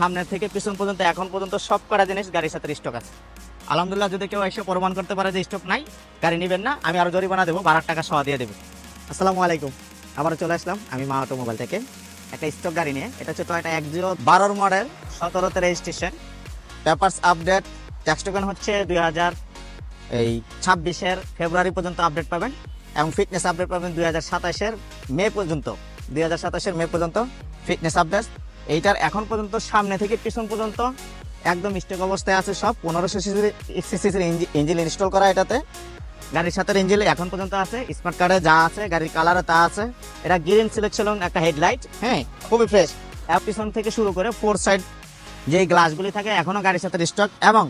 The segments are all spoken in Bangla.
সামনে থেকে পিছন পর্যন্ত, এখন পর্যন্ত সব কটা জিনিস গাড়ির সাথে স্টক আছে। আলহামদুলিল্লাহ, যদি কেউ এসে প্রমাণ করতে পারে যে স্টক নাই, গাড়ি নেবেন না, আমি আরও জরিমানা দেবো বারো টাকা সহ দিয়ে দেবো। আসসালামু আলাইকুম। আবার চলে আসলাম আমি মা অটোমোবাইল থেকে। একটা স্টক গাড়ি নিয়ে, এটা হচ্ছে টয়টা এক জিরো বারোর model সতেরোতে registration papers update tax token হচ্ছে দুই হাজার, এই ছাব্বিশের ফেব্রুয়ারি পর্যন্ত আপডেট পাবেন, এবং ফিটনেস আপডেট পাবেন দুই হাজার সাতাশের মে পর্যন্ত। দুই হাজার সাতাশের মে পর্যন্ত ফিটনেস আপডেট এইটার এখন পর্যন্ত সামনে থেকে পিছন পর্যন্ত একদম স্টেক অবস্থায় আছে সব। পনেরোশো সিসির ইঞ্জিন ইনস্টল করা এটাতে। গাড়ির সাথে ইঞ্জিন এখন পর্যন্ত আছে। স্মার্ট কার্ডে যা আছে, গাড়ির কালারে তা আছে। এটা গ্রিন সিলেকশন একটা হেডলাইট হ্যাঁ খুবই ফ্রেশ পিছন থেকে শুরু করে ফোর সাইড যে গ্লাসগুলি থাকে এখনও গাড়ির সাথে স্টক এবং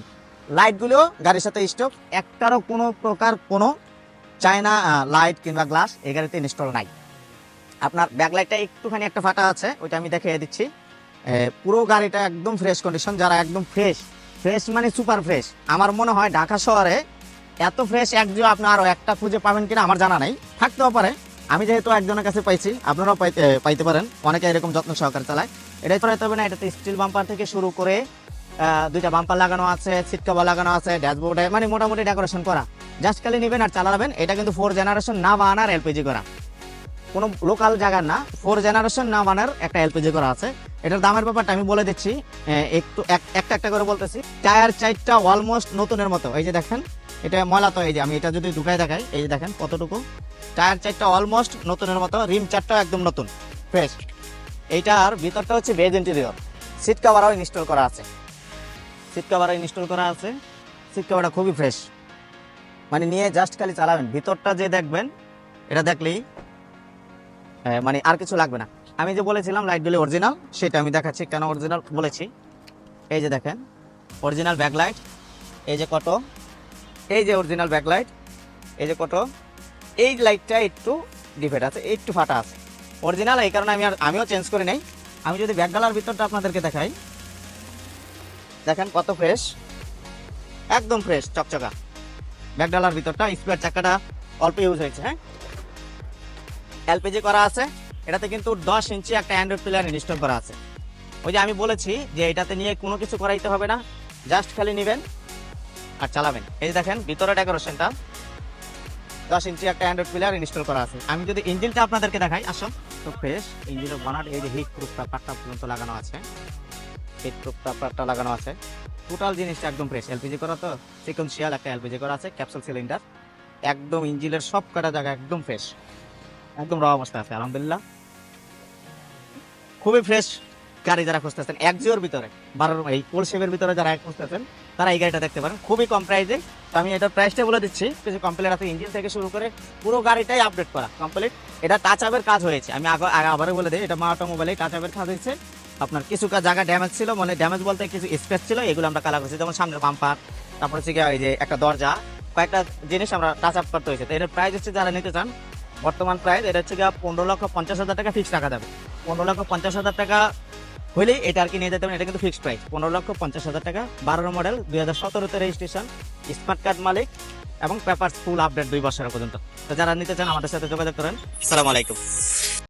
লাইটগুলিও গাড়ির সাথে স্টক একটারও কোনো প্রকার কোনো চায়না লাইট কিংবা গ্লাস এই গাড়িতে ইনস্টল নাই। আপনার ব্যাকলাইটটা একটুখানি একটা ফাটা আছে, ওইটা আমি দেখিয়ে দিচ্ছি। পুরো গাড়িটা একদম ফ্রেশ কন্ডিশন যারা একদম ফ্রেশ ফ্রেশ মানে সুপার ফ্রেশ আমার মনে হয় ঢাকা শহরে এত ফ্রেশ একজন আপনি আরও একটা খুঁজে পাবেন কিনা আমার জানা নাই। থাকতেও পারে। আমি যেহেতু একজনের কাছে পাইছি, আপনারাও পাইতে পাইতে পারেন। অনেকে এরকম যত্ন সহকারে চালায়। এটাই করাইতে হবে না, এটাতে স্টিল বাম্পার থেকে শুরু করে দুইটা বাম্পার লাগানো আছে সিট কভার লাগানো আছে ড্যাশবোর্ডে মানে মোটামুটি ডেকোরেশন করা। জাস্ট খালি নেবেন আর চালাবেন, এটা কিন্তু ফোর জেনারেশন না বানার এলপিজি করা। কোনো লোকাল জায়গার না ফোর জেনারেশন না বানার একটা এলপিজি করা আছে। এটার দামের ব্যাপারটা আমি বলে দিচ্ছি। একটু এক- একটা একটা করে বলতেছি। টায়ার চাইরটা অলমোস্ট নতুনের মতো। এই যে দেখেন, এটা ময়লা তো, এই যে আমি এটা যদি ঢুকাই দেখাই, এই যে দেখেন কতটুকু। টায়ার চারটা অলমোস্ট নতুনের মতো, রিম চারটাও একদম নতুন। ফ্রেশ এইটার ভিতরটা হচ্ছে ভেজ ইন্টেরিয়র সিট কাভারও ইনস্টল করা আছে। সিট কাভারও ইনস্টল করা আছে। সিট কাভারটা খুবই ফ্রেশ মানে নিয়ে জাস্ট খালি চালাবেন। ভিতরটা যে দেখবেন, এটা দেখলেই মানে আর কিছু লাগবে না। আমি যে বলেছিলাম লাইটগুলি অরিজিনাল সেটা আমি দেখাচ্ছি। কেন অরিজিনাল বলেছি? এই যে দেখেন অরিজিনাল ব্যাকলাইট এই যে কত? এই যে অরিজিনাল ব্যাকলাইট এই যে কত? এই লাইটটা একটু ডিফেক্ট আছে, একটু ফাটা আছে। অরিজিনাল এই কারণে আমি আর আমিও চেঞ্জ করে নেই। আমি যদি ব্যাকডালার ভিতরটা আপনাদেরকে দেখাই। দেখেন কত ফ্রেশ একদম ফ্রেশ চকচকা। ব্যাকডালার ভিতরটা স্পেয়ার চাকাটা অল্প ইউজ হয়েছে হ্যাঁ? এলপিজি করা আছে। এটাতে কিন্তু দশ ইঞ্চি একটা অ্যান্ড্রয়েড প্লেয়ার ইনস্টল করা আছে। ওই যে আমি বলেছি যে এটাতে নিয়ে কোনো কিছু করাইতে হবে না জাস্ট খালি নেবেন আর চালাবেন। এই যে দেখেন, ভিতরে ডেকোরেশনটা দশ ইঞ্চি একটা অ্যান্ড্রয়েড প্লেয়ার ইনস্টল করা আছে। আমি যদি ইঞ্জিনটা আপনাদেরকে দেখাই, আসুন। তো ফ্রেশ ইঞ্জিনের বানার এই যে হিট প্রুফটা পাটটা পর্যন্ত লাগানো আছে। হিট প্রুফটা পাটটা লাগানো আছে। টোটাল জিনিসটা একদম ফ্রেশ এলপিজি করা তো সিকোয়েন্সিয়াল একটা এলপিজি করা আছে ক্যাপসুল সিলিন্ডার একদম ইঞ্জিনের সব কটা জায়গা একদম ফ্রেশ একদম র অবস্থা আছে, আলহামদুলিল্লাহ। খুবই ফ্রেশ গাড়ি যারা খুঁজতেছেন। এক জিওর ভিতরে বারোর এই কোল শেপের ভিতরে যারা খুঁজতেছেন, তারা এই গাড়িটা দেখতে পারেন। খুবই কম প্রাইসে তো আমি এটার প্রাইসটা বলে দিচ্ছি। কিছু কমপ্লিট আছে ইঞ্জিন থেকে শুরু করে পুরো গাড়িটাই আপডেট করা। কমপ্লিট এটা টাচ আপের কাজ হয়েছে। আমি আবারও বলে দিই, এটা মা অটোমোবাইলে টাচ আপের কাজ হয়েছে। আপনার কিছু জায়গা ড্যামেজ ছিল মানে ড্যামেজ বলতে কিছু স্ক্র্যাচ ছিল, এগুলো আমরা কালার করছি। যেমন সামনের বাম্পার তারপর হচ্ছে এই যে একটা দরজা। কয়েকটা জিনিস আমরা টাচ আপ করতে হয়েছে। তো এটার প্রাইস হচ্ছে যারা নিতে চান, বর্তমান প্রাইস এটা হচ্ছে পনেরো লক্ষ পঞ্চাশ হাজার টাকা ফিক্স টাকা দেবে। পনেরো লক্ষ পঞ্চাশ হাজার টাকা হলেই এটা আর কি নিয়ে যেতে পারেন। এটা কিন্তু ফিক্সড প্রাইস পনেরো লক্ষ পঞ্চাশ হাজার টাকা, বারো মডেল দুই হাজার সতেরোতে রেজিস্ট্রেশন স্মার্ট কার্ড মালিক এবং পেপার ফুল আপডেট দুই বছর পর্যন্ত। তো যারা নিতে চান আমাদের সাথে যোগাযোগ করেন। আসসালামু আলাইকুম